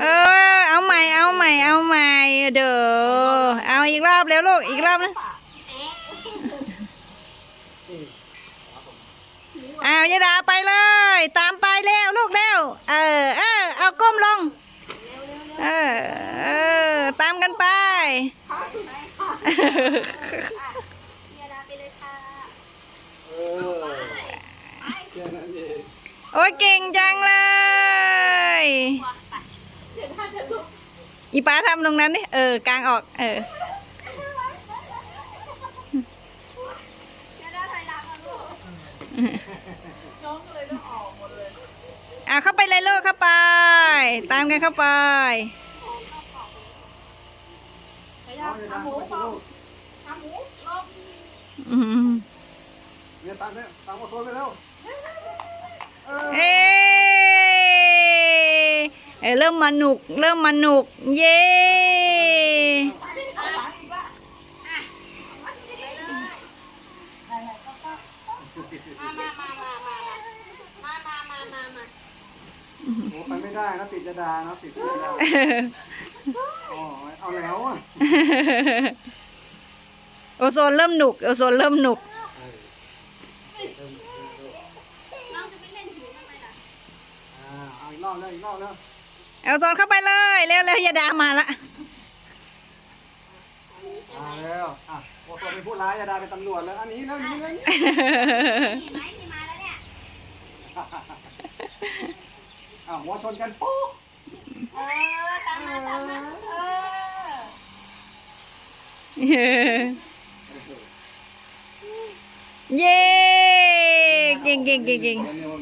เออ เอาใหม่ เอาใหม่ เอาใหม่ เด้อ เอาอีกรอบเร็วลูก อีกรอบนะเอายายดาไปเลย ตามไปเร็วลูกเร็ว เออ เออ เอาก้มลง เออ เออ ตามกันไปเออแค่นั้นเอง โอ้ยเก่งจังเลย อีป้าทำตรงนั้นนี่เออกลางออก เอออะเข้าไปเลยลูกเข้าไป ตามกันเข้าไปเอาอย่าดังไปสิลูกอืมเนี่ยตามเนี่ยตามมาโซนไปแล้ว เออเอ้เอ้ยเริ่มมาหนุก เริ่มมาหนุก เย้โอ้ไปไม่ได้นะติดจะดานะติดจะดาอ๋อเอาแล้วอะโอโซนเริ่มหนุก โอโซนเริ่มหนุก อ่าเอาอีกรอบแล้วอีกรอบแล้วโอโซนเข้าไปเลยเร็วเร็วยาดามาละอ่าแล้วอะโอ้ตัวเป็นผู้ร้ายจะดาเป็นตำรวจแล้วอันนี้แล้วนี้แล้วนี้อะหัวชนกันปุ๊บเย้เก่งเก่งเก่งเก่งเดี๋ยวนี้ว่ามี